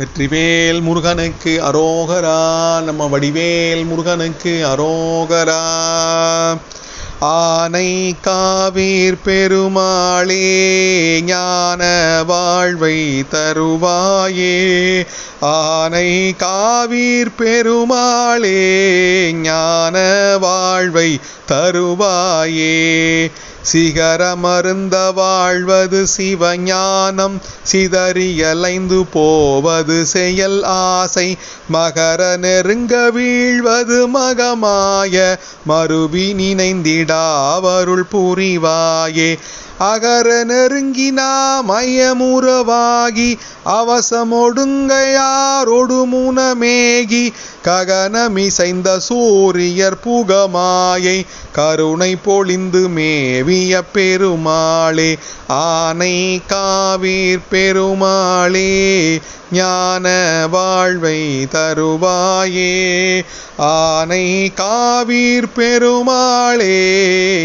வெற்றிவேல் முருகனுக்கு அரோகரா நம்ம வடிவேல் முருகனுக்கு அரோகரா. ஆனை காவீர் பெருமாளே ஞான வாழ்வை தருவாயே. ஆனை காவீர் பெருமாளே ஞான வாழ்வை தருவாயே. சிகரமருந்த வாழ்வது சிவஞானம் சிதறியலைந்து போவது செயல் ஆசை. மகர நெருங்க வீழ்வது மகமாய மறுவி நினைந்திடாவருள் புரிவாயே. அகர நெருங்கினா மயமுறவாகி அவசமொடுங்கையாரொடு முனமேகி. ககனமிசைந்த சூரியர் புகமாயை கருணை பொழிந்து மேவி மேவிய பெருமாளே ஆனை காவீர் பெருமாளே ஞான வாழ்வை தருவாயே. ஆனை காவீர் பெருமாளே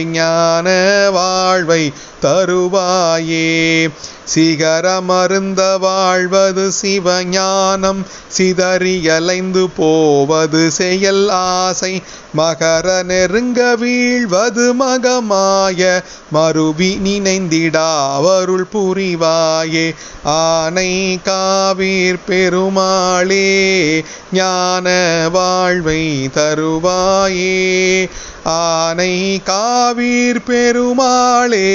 ஞான வாழ்வை தருவாயே. சிகரமருந்த வாழ்வது சிவஞானம் சிதறியலைந்து போவது செயல் ஆசை. மகர நெருங்க வீழ்வது மகமாய மறுவி நினைந்திடாவருள் புரிவாயே. ஆனை காவீர் பெருமாளே ஞான வாழ்வை தருவாயே. ஆனை காவீர் பெருமாளே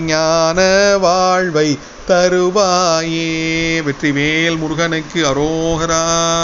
ஞான வாழ்வை தருவாயே. வெற்றிவேல் முருகனுக்கு அரோகரா.